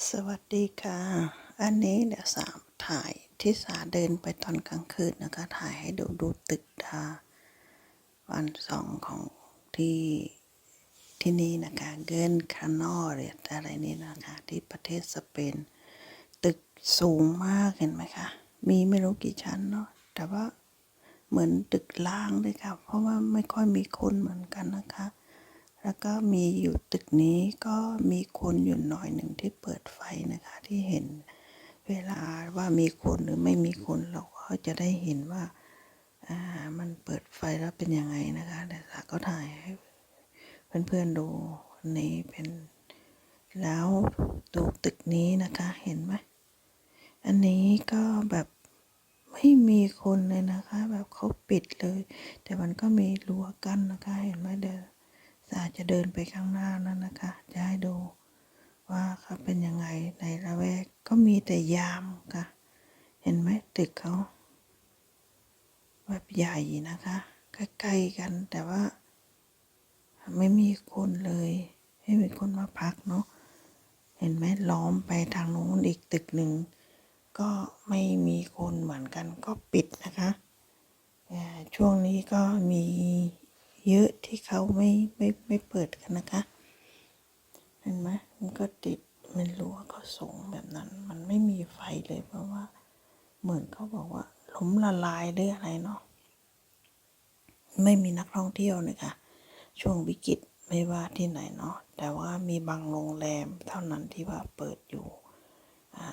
สวัสดีค่ะ อันนี้เดี๋ยวสามถ่ายที่สาเดินไปตอนกลางคืนนะคะ ถ่ายให้ดูดูตึกดาวันสองของที่ที่นี่นะคะ เกินคานอเรียอะไรนี่นะคะ ที่ประเทศสเปน ตึกสูงมากเห็นไหมคะ มีไม่รู้กี่ชั้นเนาะ แต่ว่าเหมือนตึกล้างเลยค่ะ เพราะว่าไม่ค่อยมีคนเหมือนกันนะคะ แล้วก็มีอยู่ตึกนี้ก็มีคนอยู่หน่อยหนึ่งที่เปิดไฟนะคะ ที่เห็นเวลาว่ามีคนหรือไม่มีคนเราก็จะได้เห็นว่าอ่ามันเปิดไฟแล้วเป็นยังไงนะคะแต่สาก็ถ่ายให้เพื่อนๆดูอันนี้เป็นแล้วดูตึกนี้นะคะเห็นไหมอันนี้ก็แบบไม่มีคนเลยนะคะ แบบเขาปิดเลย แต่มันก็มีรั้วกั้นนะคะ เห็นไหมเดี๋ยว สาจะเดินไปข้างหน้านั่นนะคะ จะให้ดูว่าเขาเป็นยังไงในละแวกก็มีแต่ยามค่ะ เห็นไหมตึกเขาแบบใหญ่นะคะ ใกล้ๆกันแต่ว่า ไม่มีคนเลย ไม่มีคนมาพักเนาะเห็นไหมล้อมไปทางโน้นอีกตึกหนึ่งก็ไม่มีคนเหมือนกันก็ปิดนะคะช่วงนี้ก็มี เยอะที่เขาไม่ไม่ไม่เปิดกันนะคะ เห็นไหมมันก็ติดมันรั้วก็สูงแบบนั้น มันไม่มีไฟเลยเพราะว่า เหมือนเขาบอกว่าล้มละลายหรืออะไรเนาะไม่มีนักท่องเที่ยวนะคะ ช่วงวิกฤตไม่ว่าที่ไหนเนาะแต่ว่ามีบางโรงแรมเท่านั้นที่ว่าเปิดอยู่อ่า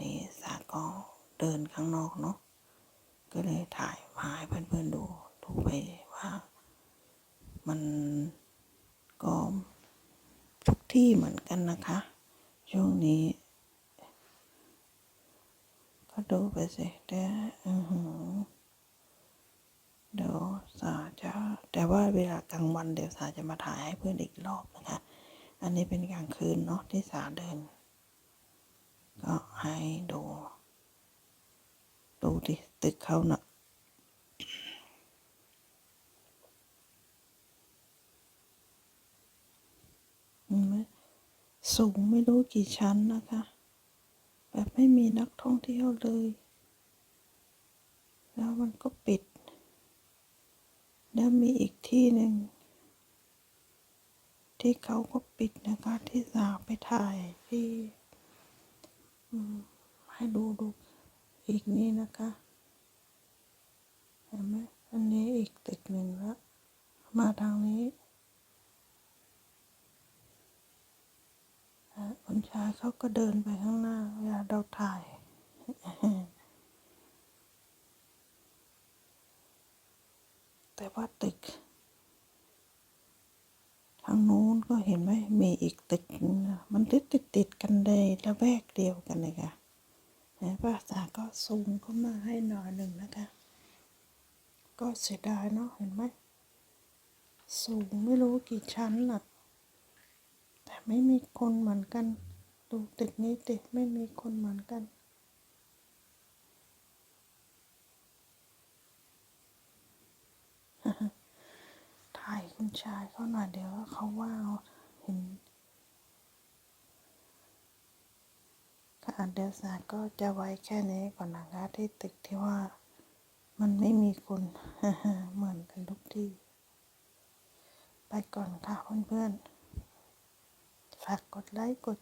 นี่สาก็เดินข้างนอกเนาะก็เลยถ่ายมาให้เพื่อนๆดูดูไป มันก็ทุกที่เหมือนกันนะคะ ช่วงนี้ ก็ดูไปสิเดี๋ยวอือหือเดี๋ยวสาจะแต่ว่าเวลากลางวันเดี๋ยวสาจะมาถ่ายให้เพื่อนอีกรอบนะคะ อันนี้เป็นกลางคืนเนาะที่สาเดิน ก็ให้ดู ดูดิตึกเขาเน่ะ เห็นไหม สูงไม่รู้กี่ชั้นนะคะ แบบไม่มีนักท่องเที่ยวเลย แล้วมันก็ปิด แล้วมีอีกที่หนึ่ง ที่เขาก็ปิดนะคะที่สาวไปถ่ายที่ให้ดูดูอีกนี่นะคะเห็นไหมอันนี้อีกตึกหนึ่งล้วมาทางนี้ อะคุณ ชายเขาก็เดินไปข้างหน้าเวลาเราถ่ายแต่ว่าตึก ทางนู้นก็เห็นไหมมีอีกตึกนะมันติดติดติดกันเลยละแวกเดียวกันเลยค่ะนะภาษาก็ซูมเข้ามาให้หน่อยหนึ่งนะคะ ก็เสียดายเนาะเห็นไหมสูงไม่รู้กี่ชั้นน่ะแต่ไม่มีคนเหมือนกัน ดูตึกนี้ติไม่มีคนเหมือนกัน ถ่ายคุณชายเขาหน่อยเดี๋ยวเขาว่าเอาเห็นค่ะเดี๋ยวสาก็จะไว้แค่นี้ก่อนนะคะที่ตึกที่ว่า มันไม่มีคนเหมือนกันทุกที่ ไปก่อนค่ะเพื่อนๆฝากกดไลค์กด